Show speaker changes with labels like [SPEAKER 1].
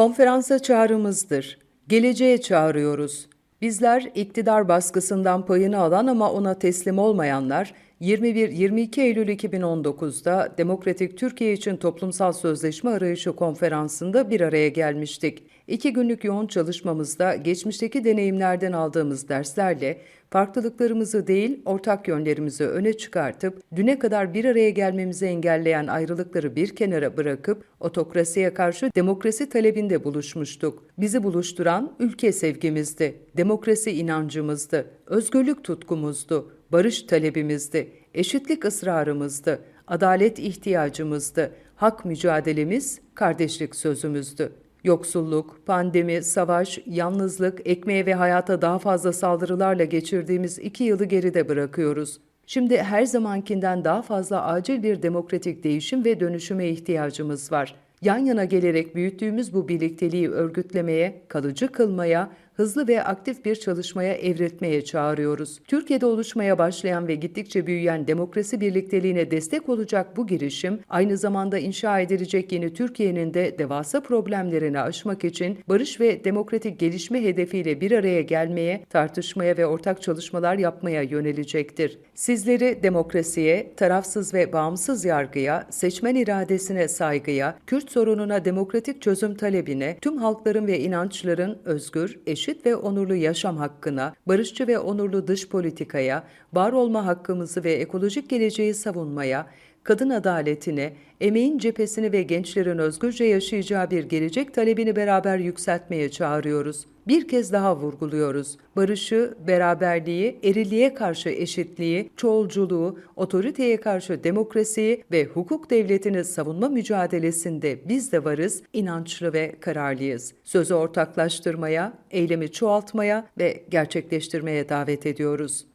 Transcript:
[SPEAKER 1] Konferansa çağrımızdır. Geleceğe çağırıyoruz. Bizler iktidar baskısından payını alan ama ona teslim olmayanlar 21-22 Eylül 2019'da Demokratik Türkiye için Toplumsal Sözleşme Arayışı konferansında bir araya gelmiştik. İki günlük yoğun çalışmamızda geçmişteki deneyimlerden aldığımız derslerle farklılıklarımızı değil ortak yönlerimizi öne çıkartıp düne kadar bir araya gelmemizi engelleyen ayrılıkları bir kenara bırakıp otokrasiye karşı demokrasi talebinde buluşmuştuk. Bizi buluşturan ülke sevgimizdi, demokrasi inancımızdı, özgürlük tutkumuzdu, barış talebimizdi, eşitlik ısrarımızdı, adalet ihtiyacımızdı, hak mücadelemiz, kardeşlik sözümüzdü. Yoksulluk, pandemi, savaş, yalnızlık, ekmeğe ve hayata daha fazla saldırılarla geçirdiğimiz iki yılı geride bırakıyoruz. Şimdi her zamankinden daha fazla acil bir demokratik değişim ve dönüşüme ihtiyacımız var. Yan yana gelerek büyüttüğümüz bu birlikteliği örgütlemeye, kalıcı kılmaya, hızlı ve aktif bir çalışmaya evrilmeye çağırıyoruz. Türkiye'de oluşmaya başlayan ve gittikçe büyüyen demokrasi birlikteliğine destek olacak bu girişim, aynı zamanda inşa edilecek yeni Türkiye'nin de devasa problemlerini aşmak için barış ve demokratik gelişme hedefiyle bir araya gelmeye, tartışmaya ve ortak çalışmalar yapmaya yönelecektir. Sizleri demokrasiye, tarafsız ve bağımsız yargıya, seçmen iradesine saygıya, Kürt sorununa demokratik çözüm talebine, tüm halkların ve inançların özgür, eşit ve onurlu yaşam hakkına, barışçı ve onurlu dış politikaya, var olma hakkımızı ve ekolojik geleceği savunmaya, kadın adaletine, emeğin cephesini ve gençlerin özgürce yaşayacağı bir gelecek talebini beraber yükseltmeye çağırıyoruz. Bir kez daha vurguluyoruz. Barışı, beraberliği, erilliğe karşı eşitliği, çoğulculuğu, otoriteye karşı demokrasiyi ve hukuk devletini savunma mücadelesinde biz de varız, inançlı ve kararlıyız. Sözü ortaklaştırmaya, eylemi çoğaltmaya ve gerçekleştirmeye davet ediyoruz.